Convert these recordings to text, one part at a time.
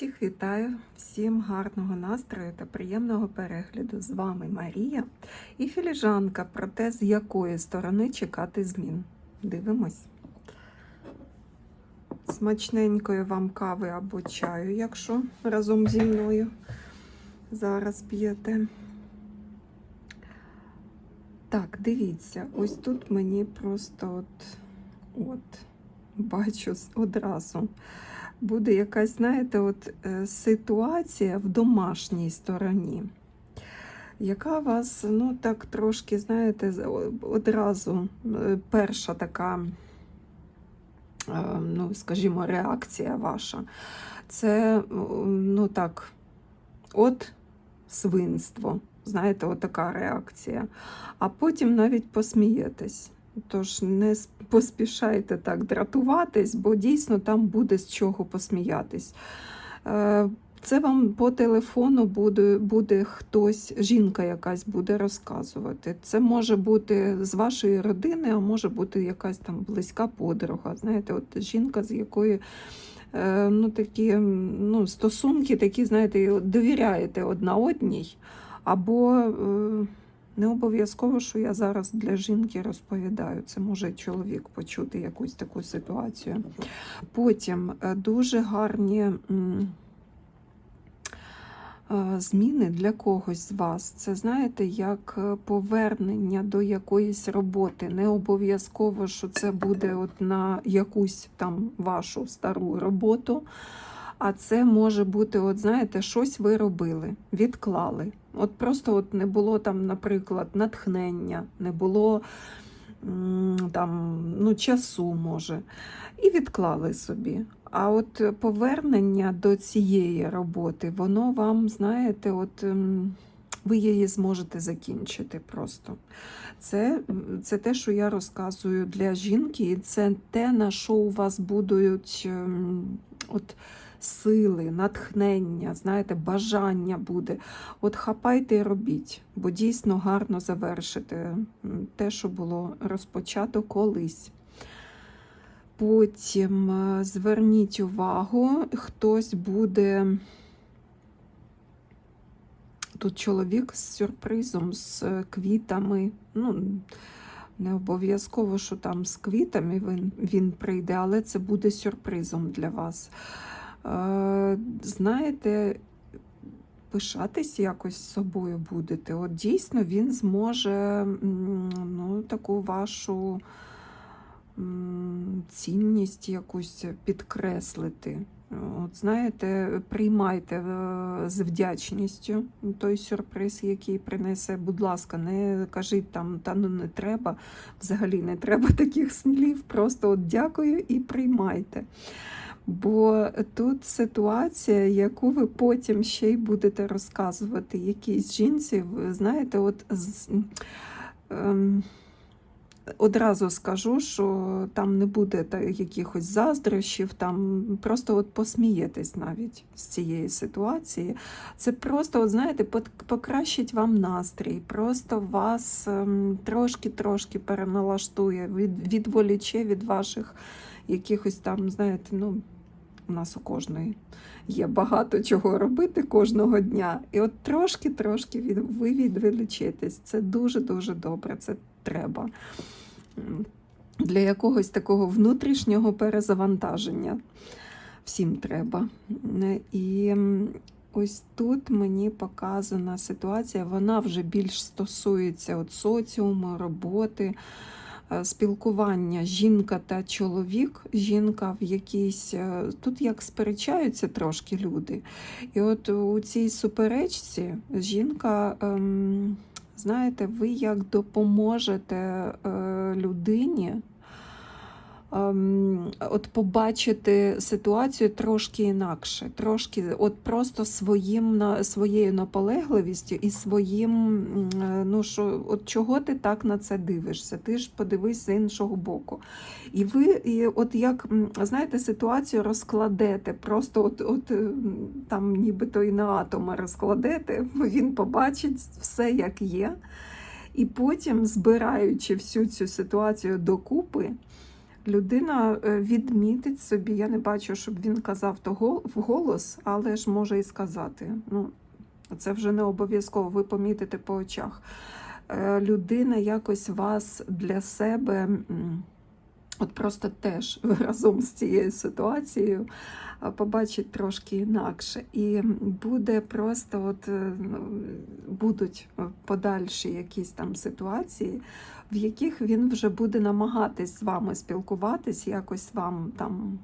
Всіх вітаю, всім гарного настрою та приємного перегляду. З вами Марія і філіжанка про те, з якої сторони чекати змін. Дивимось. Смачненької вам кави або чаю, якщо разом зі мною зараз п'єте. Так, дивіться, ось тут мені просто от, от бачу одразу буде якась, знаєте, от е, ситуація в домашній стороні, яка вас, ну, так трошки, знаєте, одразу е, перша така, е, ну, скажімо, реакція ваша. Це, ну так, от свинство. Знаєте, отака реакція. А потім навіть посмієтесь. Тож не поспішайте так дратуватись, бо дійсно там буде з чого посміятись. Е, це вам по телефону буде буде хтось, жінка якась буде розказувати. Це може бути з вашої родини, а може бути якась там близька подруга. Знаєте, от жінка, з якої е, ну, такі ну, стосунки, такі, знаєте, довіряєте одна одній, або. Не обов'язково, що я зараз для жінки розповідаю. Це може чоловік почути якусь таку ситуацію. Потім е, дуже гарні е, зміни для когось з вас. Це, знаєте, як е, повернення до якоїсь роботи. Не обов'язково, що це буде от на якусь там вашу стару роботу. А це може бути, от знаєте, щось ви робили, відклали. От просто от не було там, наприклад, натхнення, не було там, ну, часу, може, і відклали собі. А от повернення до цієї роботи, воно вам, знаєте, от ви її зможете закінчити просто. Це це те, що я розказую для жінки, і це те, на що у вас будуть от сили, натхнення, знаєте, бажання буде. От хапайте і робіть, бо дійсно гарно завершити те, що було розпочато колись. Потім е, зверніть увагу, хтось буде. Тут чоловік з сюрпризом, з квітами. ну, Не обов'язково, що там з квітами він він прийде, але це буде сюрпризом для вас. Е, знаєте, пишатись якось собою будете. От дійсно він зможе ну, таку вашу цінність якусь підкреслити. От Знаєте, приймайте е, з вдячністю той сюрприз, який принесе. Будь ласка, не кажіть там, та ну не треба, взагалі не треба таких слів. Просто от дякую і приймайте. Бо тут ситуація, яку ви потім ще й будете розказувати якійсь жінці, ви знаєте, от ем, одразу скажу, що там не буде якихось заздрощів, там просто от посмієтесь навіть з цієї ситуації. Це просто, от знаєте, покращить вам настрій, просто вас ем, трошки-трошки переналаштує, від, відволіче від ваших якихось там, знаєте, ну. У нас у кожної є багато чого робити кожного дня. І от трошки-трошки ви відвеличитесь. Це дуже-дуже добре, це треба. Для якогось такого внутрішнього перезавантаження. Всім треба. І ось тут мені показана ситуація, вона вже більш стосується от соціуму, роботи. Е, спілкування жінка та чоловік, жінка в якійсь е, тут як сперечаються трошки люди. І от у цій суперечці жінка, ем, знаєте, ви як допоможете е, людині от побачити ситуацію трошки інакше, трошки, от просто своїм своєю наполегливістю і своїм, е, ну що, от чого ти так на це дивишся? Ти ж подивись з іншого боку. І ви, і от як знаєте, ситуацію розкладете, просто от, от е, там нібито і на атоми розкладете, він побачить все, як є. І потім, збираючи всю цю ситуацію докупи, Людина е, відмітить собі, я не бачу, щоб він казав то гол- вголос, але ж може і сказати. Ну, це вже не обов'язково, ви помітите по очах. Е, Людина якось вас для себе, от просто теж разом з цією ситуацією, побачить трошки інакше. І буде просто, от, е, ну, будуть е, подальші якісь там ситуації, в яких він вже буде намагатись з вами спілкуватись, якось вам там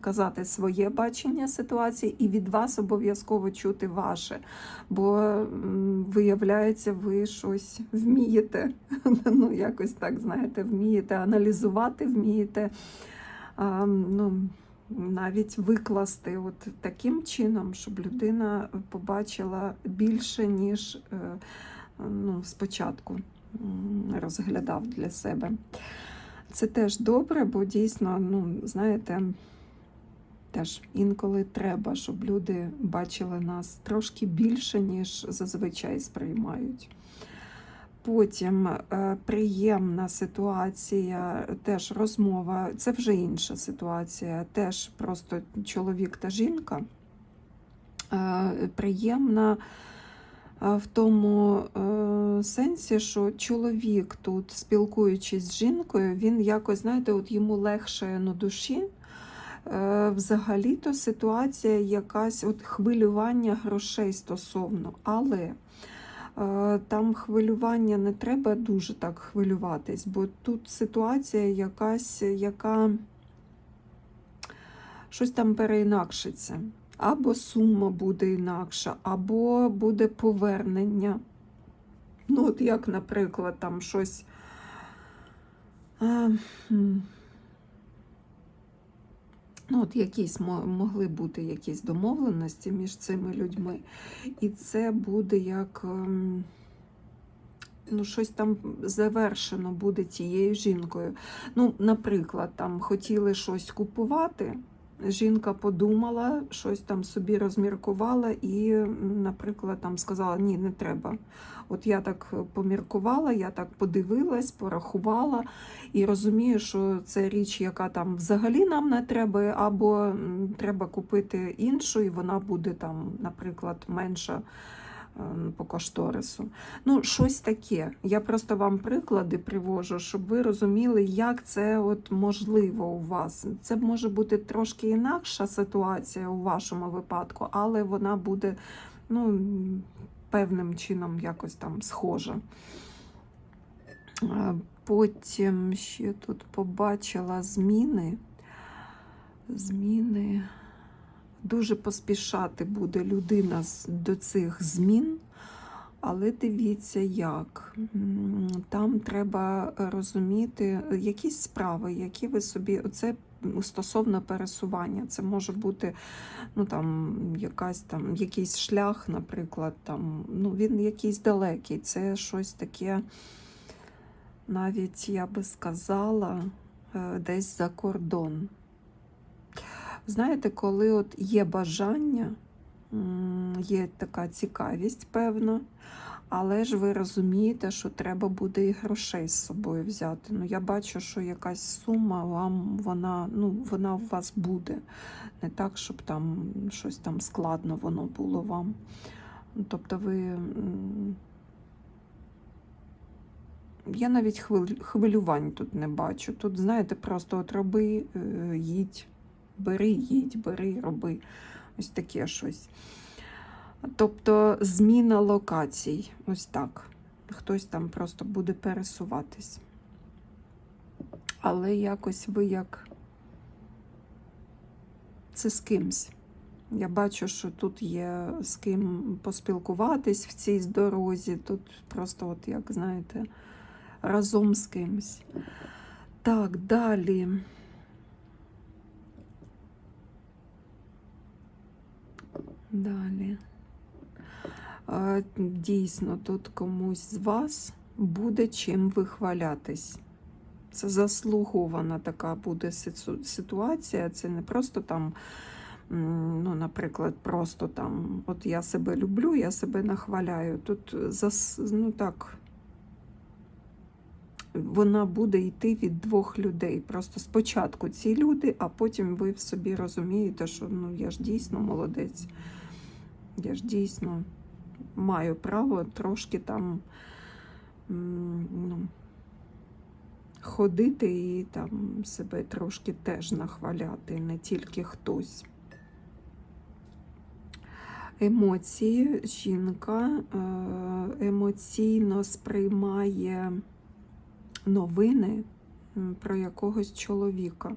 казати своє бачення ситуації, і від вас обов'язково чути ваше. Бо виявляється, ви щось вмієте. Ну, якось так, знаєте, вмієте аналізувати, вмієте ну, навіть викласти от таким чином, щоб людина побачила більше, ніж е, ну, спочатку розглядав для себе. Це теж добре, бо дійсно, ну, знаєте, теж інколи треба, щоб люди бачили нас трошки більше, ніж зазвичай сприймають. Потім е, приємна ситуація, теж розмова, це вже інша ситуація, теж просто чоловік та жінка. Е, приємна е, в тому сенсі, що чоловік тут, спілкуючись з жінкою, він якось, знаєте, от йому легше на душі. Е, Взагалі-то ситуація якась от хвилювання грошей стосовно, але е, там хвилювання не треба дуже так хвилюватись, бо тут ситуація якась, яка щось там переінакшиться. Або сума буде інакша, або буде повернення. Ну, от як, наприклад, там щось. Ну, от якісь мо- могли бути якісь домовленості між цими людьми. І це буде як ем, ну, щось там завершено буде тією жінкою. Ну, наприклад, там хотіли щось купувати. Жінка подумала, щось там собі розміркувала і, наприклад, там сказала: ні, не треба. От я так поміркувала, я так подивилась, порахувала і розумію, що це річ, яка там взагалі нам не треба, або треба купити іншу, і вона буде там, наприклад, менша по кошторису. Ну, щось таке. Я просто вам приклади привожу, щоб ви розуміли, як це от можливо у вас. Це може бути трошки інакша ситуація у вашому випадку, але вона буде ну, певним чином якось там схожа. Е, Потім ще тут побачила зміни. Зміни. Дуже поспішати буде людина до цих змін, але дивіться як. Там треба розуміти якісь справи, які ви собі. Оце стосовно пересування. Це може бути ну, там, якась, там, якийсь шлях, наприклад, там, ну, він якийсь далекий. Це щось таке, навіть я би сказала, е, десь за кордон. Знаєте, коли от є бажання, є така цікавість, певна, але ж ви розумієте, що треба буде і грошей з собою взяти. Ну, я бачу, що якась сума вам вона, ну, вона у вас буде. Не так, щоб там щось там складно воно було вам. Тобто ви. Я навіть хвилювань тут не бачу. Тут, знаєте, просто от роби, е, їдь, бери, їдь, бери, роби. Ось таке щось. Тобто зміна локацій. Ось так. Хтось там просто буде пересуватись. Але якось ви як це з кимсь. Я бачу, що тут є з ким поспілкуватись в цій дорозі. Тут просто, от як знаєте, разом з кимсь. Так, далі. Далі. Дійсно, тут комусь з вас буде чим вихвалятись. Це заслугована така буде ситуація. Це не просто там, ну, наприклад, просто там, от я себе люблю, я себе нахваляю. Тут зас, ну так, вона буде йти від двох людей. Просто спочатку ці люди, а потім ви в собі розумієте, що ну я ж дійсно молодець. Я ж дійсно маю право трошки там ну, ходити і там себе трошки теж нахваляти, не тільки хтось. Емоції жінка е, емоційно сприймає новини про якогось чоловіка.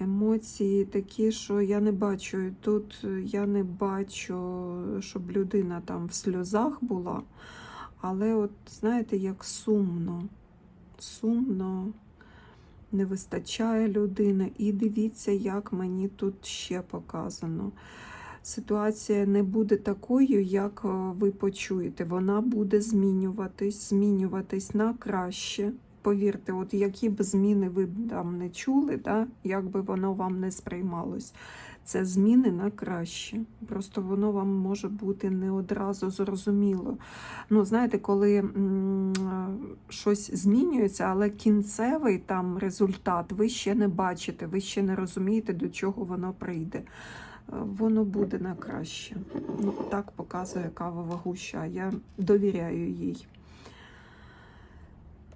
Емоції такі, що я не бачу. і Тут я не бачу, щоб людина там в сльозах була. Але, от, знаєте, як сумно, сумно, не вистачає людини. І дивіться, як мені тут ще показано. Ситуація не буде такою, як е, ви почуєте. Вона буде змінюватись, змінюватись на краще. Повірте, от які б зміни ви б там не чули, да, як би воно вам не сприймалось. Це зміни на краще. Просто воно вам може бути не одразу зрозуміло. Ну, знаєте, коли щось змінюється, але кінцевий там результат ви ще не бачите, ви ще не розумієте, до чого воно прийде. Е, Воно буде на краще. Ну, так показує кавова гуща. Я довіряю їй.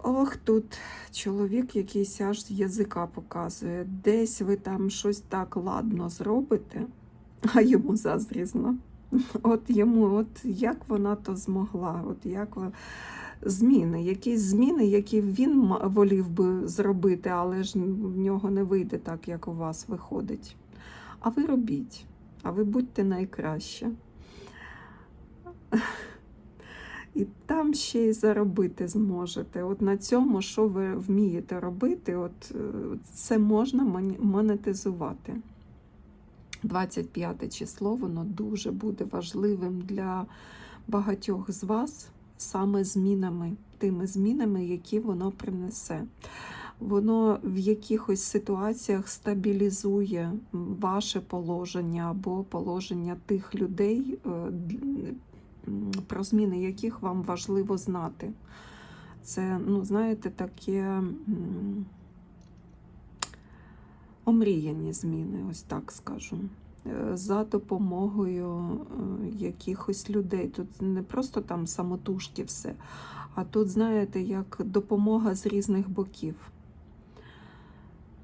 Ох, тут чоловік якийсь аж з язика показує. Десь ви там щось так ладно зробите, а йому заздрізно. От йому, от як вона то змогла, от як зміни, якісь зміни, які він волів би зробити, але ж в нього не вийде так, як у вас виходить. А ви робіть, а ви будьте найкраще. І там ще й заробити зможете. От на цьому, що ви вмієте робити, от е, це можна монетизувати. 25 число, воно дуже буде важливим для багатьох з вас, саме змінами, тими змінами, які воно принесе. Воно в якихось ситуаціях стабілізує ваше положення або положення тих людей, е, про зміни яких вам важливо знати. Це, ну, знаєте, таке омріяні зміни, ось так скажу. Е, За допомогою е, якихось людей. Тут не просто там самотужки все, а тут, знаєте, як допомога з різних боків.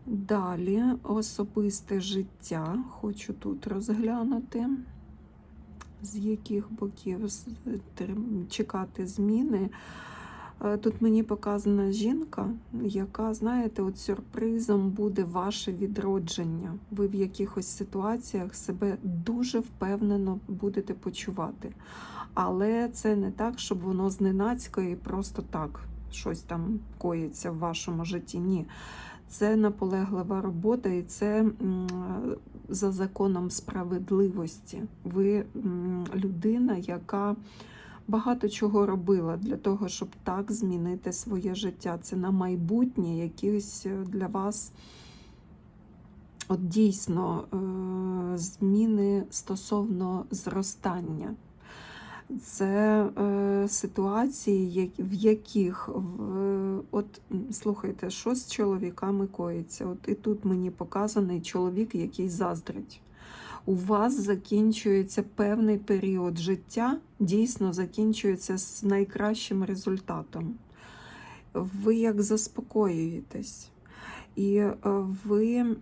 Далі особисте життя хочу тут розглянути, з яких боків чекати зміни. Е, Тут мені показана жінка, яка, знаєте, от сюрпризом буде ваше відродження. Ви в якихось ситуаціях себе дуже впевнено будете почувати. Але це не так, щоб воно зненацька і просто так щось там коїться в вашому житті. Ні. Це наполеглива робота, і це за законом справедливості. Ви людина, яка багато чого робила для того, щоб так змінити своє життя. Це на майбутнє якісь е, для вас от дійсно е, зміни стосовно зростання. Це е, ситуації, в яких в, от слухайте, що з чоловіками коїться. От і тут мені показаний чоловік, який заздрить. У вас закінчується певний період життя, дійсно закінчується з найкращим результатом. Ви як заспокоюєтесь. І е, ви,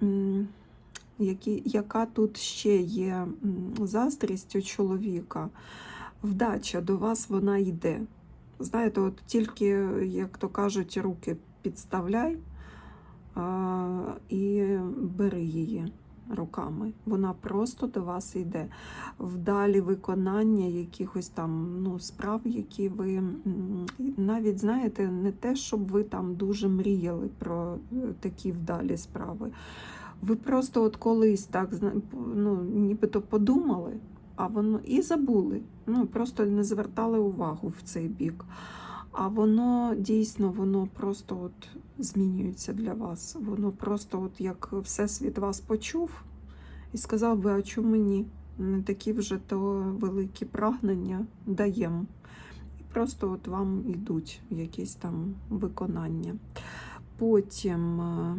які, яка тут ще є заздрість у чоловіка, вдача до вас вона йде. Знаєте, от тільки, як то кажуть, руки підставляй а, і бери її руками. Вона просто до вас йде. Вдалі виконання якихось там ну, справ, які ви навіть знаєте, не те, щоб ви там дуже мріяли про е, такі вдалі справи. Ви просто от колись так ну, нібито подумали, а воно і забули. Ну просто не звертали увагу в цей бік. А воно дійсно воно просто от змінюється для вас. Воно просто, от як всесвіт вас почув і сказав би, а чому ні? Не такі вже то великі прагнення даємо. І просто от вам йдуть якісь там виконання. Потім е,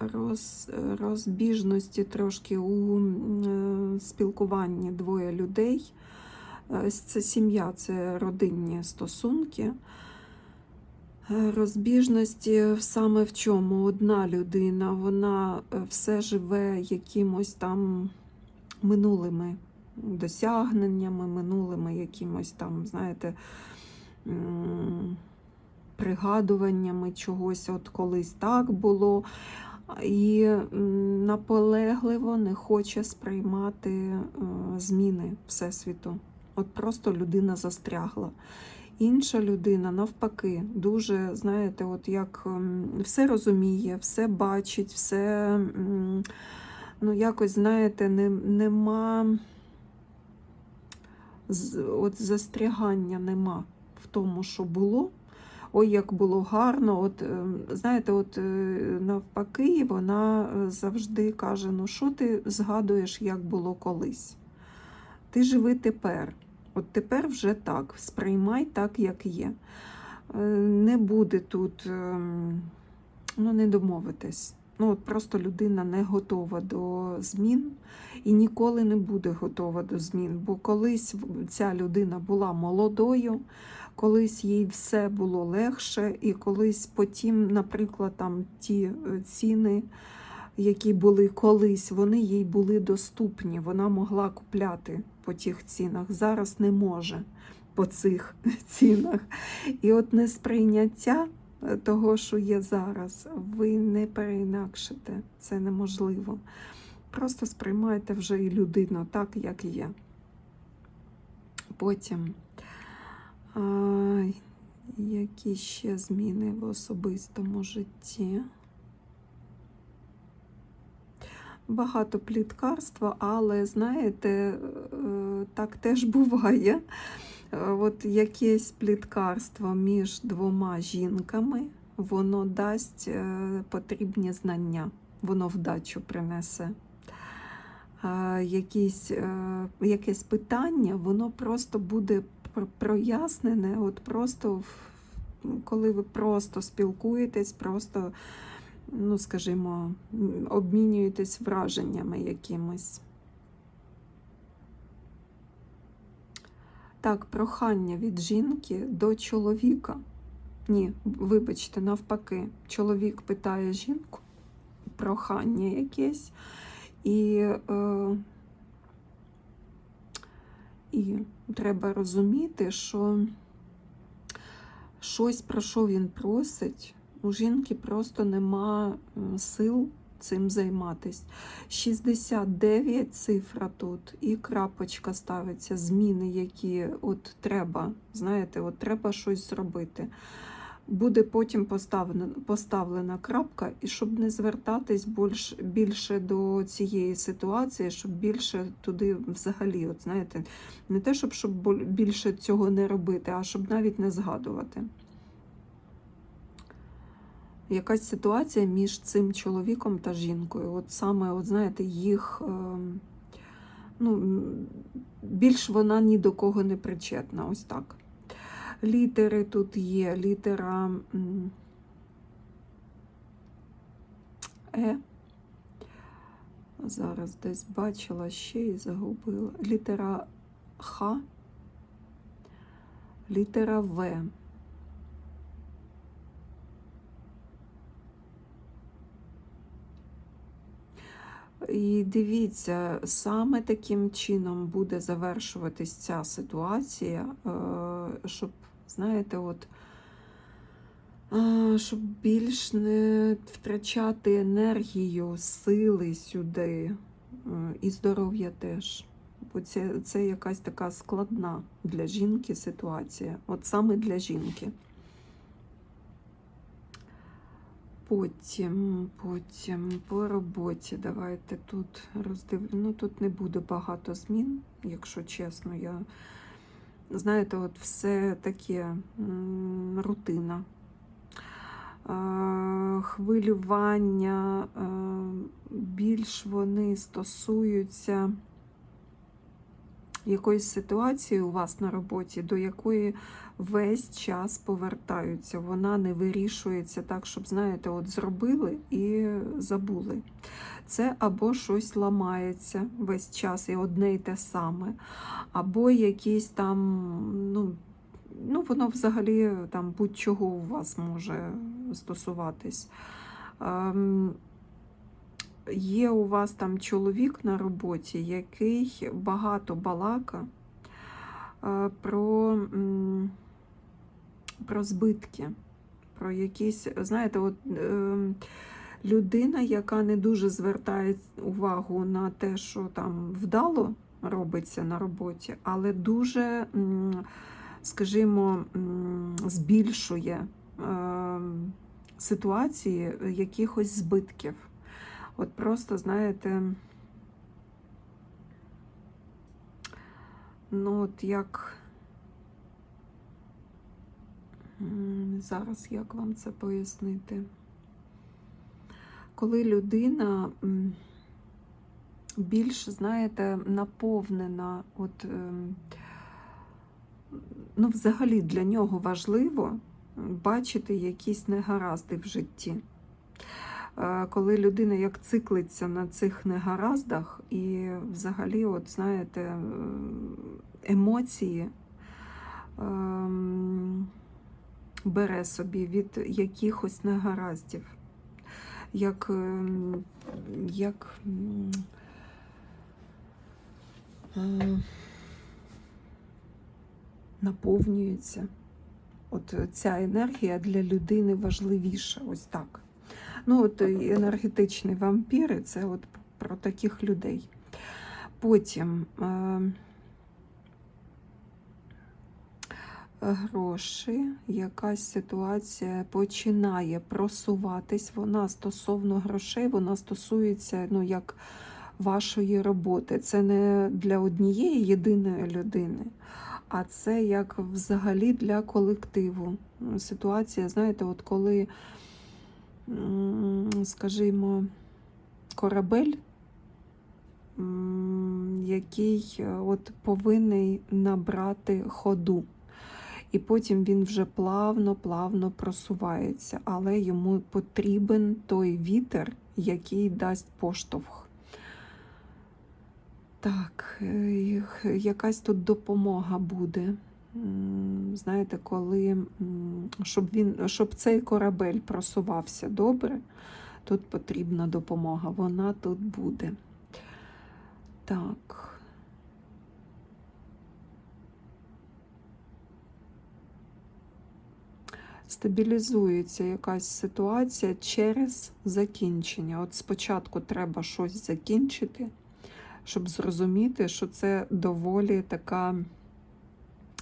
роз, розбіжності трошки у е, спілкуванні двоє людей. Е, Це сім'я, це родинні стосунки. Е, Розбіжності саме в чому одна людина, вона все живе якимось там минулими досягненнями, минулими якимось там, знаєте, пригадуваннями чогось, от колись так було, і наполегливо не хоче сприймати е, зміни Всесвіту. От просто людина застрягла. Інша людина, навпаки, дуже, знаєте, от як все розуміє, все бачить, все, ну, якось, знаєте, не, нема от застрягання нема в тому, що було. Ой, як було гарно. От е, знаєте, от е, навпаки, вона е, завжди каже: ну що ти згадуєш, як було колись? Ти живи тепер. От тепер вже так. Сприймай так, як є. Е, Не буде тут, ем, ну не домовитись. Ну, от просто людина не готова до змін і ніколи не буде готова до змін. Бо колись ця людина була молодою, колись їй все було легше, і колись потім, наприклад, там ті е, ціни, які були колись, вони їй були доступні. Вона могла купляти по тих цінах. Зараз не може по цих цінах. І от несприйняття е, того, що є зараз, ви не переінакшите. Це неможливо. Просто сприймайте вже і людину так, як є. Потім, а, які ще зміни в особистому житті? Багато пліткарства, але знаєте, е, так теж буває. Е, От якесь пліткарство між двома жінками, воно дасть е, потрібні знання, воно вдачу принесе. Якісь, якесь питання, воно просто буде прояснене, от просто коли ви просто спілкуєтесь, просто, ну скажімо, обмінюєтесь враженнями якимось. Так, прохання від жінки до чоловіка. Ні, вибачте, навпаки, чоловік питає жінку прохання якесь, і, е, і треба розуміти, що щось, про що він просить, у жінки просто нема е, сил цим займатись. 69 цифра тут, і крапочка ставиться, зміни, які от треба, знаєте, от треба щось зробити. Буде потім поставлена, поставлена крапка, і щоб не звертатись більш, більше до цієї ситуації, щоб більше туди взагалі, от знаєте, не те, щоб, щоб більше цього не робити, а щоб навіть не згадувати. Якась ситуація між цим чоловіком та жінкою. От саме, от знаєте, їх ем, ну, більш вона ні до кого не причетна. Ось так. Літери тут є. Літера Е. Зараз десь бачила ще і загубила. Літера Х. Літера В. І дивіться, саме таким чином буде завершуватись ця ситуація, е, щоб, знаєте, от, щоб більш не втрачати енергію, сили сюди е, і здоров'я теж. Бо це, це якась така складна для жінки ситуація, от саме для жінки. Потім, потім по роботі давайте тут роздивлю. Ну тут не буде багато змін, якщо чесно. Я знаєте, от все таке рутина. Хвилювання, більш вони стосуються якоїсь ситуації у вас на роботі, до якої весь час повертаються. Вона не вирішується так, щоб, знаєте, от зробили і забули. Це або щось ламається весь час і одне й те саме, або якісь там, ну, ну воно взагалі там будь-чого у вас може стосуватись. Ем, Є у вас там чоловік на роботі, який багато балака е, про, про збитки, про якісь, знаєте, от е, людина, яка не дуже звертає увагу на те, що там вдало робиться на роботі, але дуже, скажімо, збільшує е, ситуації якихось збитків. От просто, знаєте, ну от як М, зараз як вам це пояснити? Коли людина більш, знаєте, наповнена, от, ем, ну, взагалі для нього важливо бачити якісь негаразди в житті. Е, Коли людина як циклиться на цих негараздах, і взагалі, от знаєте, е, емоції ем, бере собі від якихось негараздів, як, ем, як е, наповнюється. От ця енергія для людини важливіша, ось так. Ну, от енергетичні вампіри це от про таких людей. Потім е, гроші, якась ситуація починає просуватись. Вона стосовно грошей, вона стосується ну, як вашої роботи. Це не для однієї єдиної людини. А це як взагалі для колективу. Ситуація, знаєте, от коли скажімо, корабель, який е, от повинен набрати ходу. І потім він вже плавно-плавно просувається, але йому потрібен той вітер, який дасть поштовх. Так, е, якась тут допомога буде. Знаєте, коли щоб він, щоб цей корабель просувався добре, тут потрібна допомога. Вона тут буде. Так. Стабілізується якась ситуація через закінчення. От спочатку треба щось закінчити, щоб зрозуміти, що це доволі така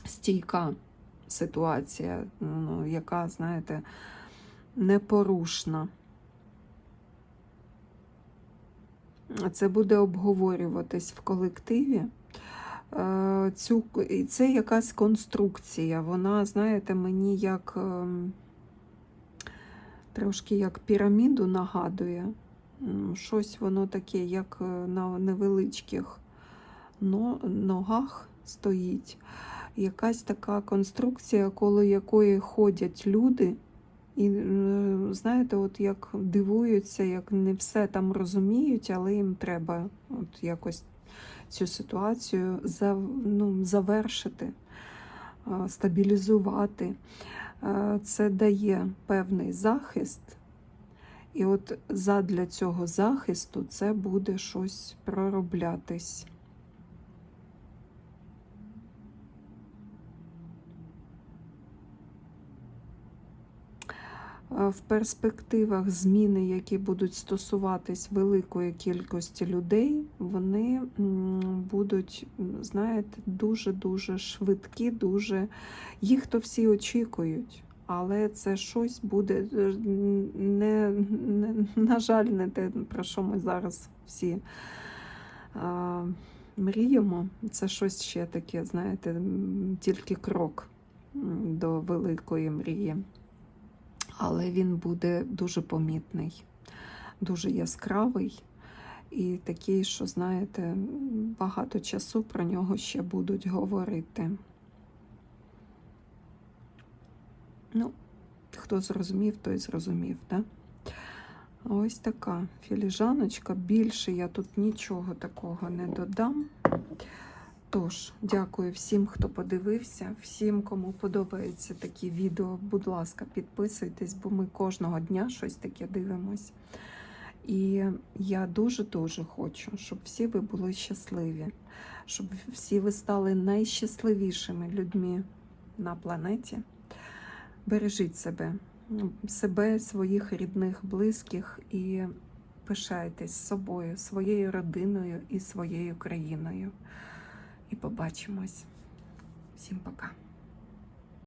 стійка ситуація, ну, яка, знаєте, непорушна. Це буде обговорюватись в колективі. Е, Цю, це якась конструкція. Вона, знаєте, мені як ем, трошки як піраміду нагадує. Щось воно таке, як е, на невеличких ногах стоїть якась така конструкція, коло якої ходять люди, і е, знаєте, от як дивуються, як не все там розуміють, але їм треба от якось цю ситуацію ну, завершити, стабілізувати. Це дає певний захист. І от задля цього захисту це буде щось пророблятись. Е, В перспективах зміни, які будуть стосуватись великої кількості людей, вони будуть, знаєте, дуже-дуже швидкі, дуже їх то всі очікують. Але це щось буде е, не, не на жаль, не те, про що ми зараз всі а, мріємо. Це щось ще таке, знаєте, тільки крок до великої мрії але він буде дуже помітний, дуже яскравий І такий, що, знаєте, багато часу про нього ще будуть говорити. Ну, хто зрозумів, той зрозумів, да? Ось така філіжаночка. Більше я тут нічого такого не додам. Тож, дякую всім, хто подивився, всім, кому подобаються такі відео. Будь ласка, підписуйтесь, бо ми кожного дня щось таке дивимось. І я дуже-дуже хочу, щоб всі ви були щасливі, щоб всі ви стали найщасливішими людьми на планеті. Бережіть себе, себе, своїх рідних, близьких і пишайтесь собою, своєю родиною і своєю країною. І побачимось. Всім пока.